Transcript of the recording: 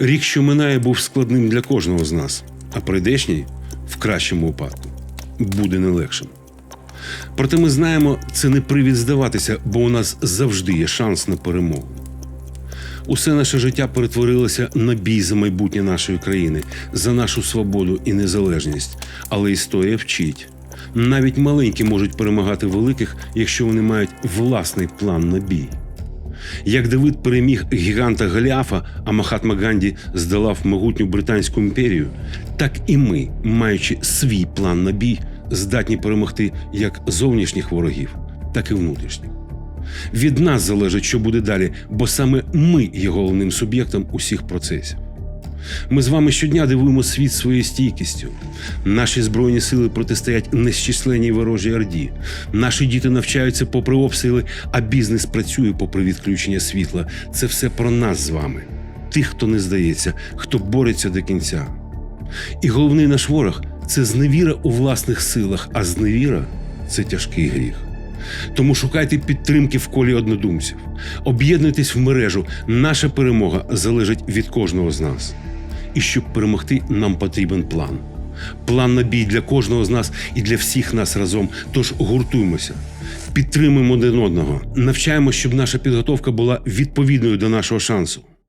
Рік, що минає, був складним для кожного з нас, а прийдешній, в кращому випадку, буде не легшим. Проте ми знаємо, це не привід здаватися, бо у нас завжди є шанс на перемогу. Усе наше життя перетворилося на бій за майбутнє нашої країни, за нашу свободу і незалежність. Але історія вчить. Навіть маленькі можуть перемагати великих, якщо вони мають власний план на бій. Як Давид переміг гіганта Голіафа, а Махатма Ганді здолав могутню британську імперію, так і ми, маючи свій план на бій, здатні перемогти як зовнішніх ворогів, так і внутрішніх. Від нас залежить, що буде далі, бо саме ми є головним суб'єктом усіх процесів. Ми з вами щодня дивуємо світ своєю стійкістю. Наші збройні сили протистоять нещисленній ворожій орді. Наші діти навчаються попри обстріли, а бізнес працює попри відключення світла. Це все про нас з вами, тих, хто не здається, хто бореться до кінця. І головний наш ворог це зневіра у власних силах, а зневіра це тяжкий гріх. Тому шукайте підтримки в колі однодумців, об'єднуйтесь в мережу. Наша перемога залежить від кожного з нас. І щоб перемогти, нам потрібен план. План на бій для кожного з нас і для всіх нас разом. Тож гуртуймося, підтримуємо один одного, навчаємо, щоб наша підготовка була відповідною до нашого шансу.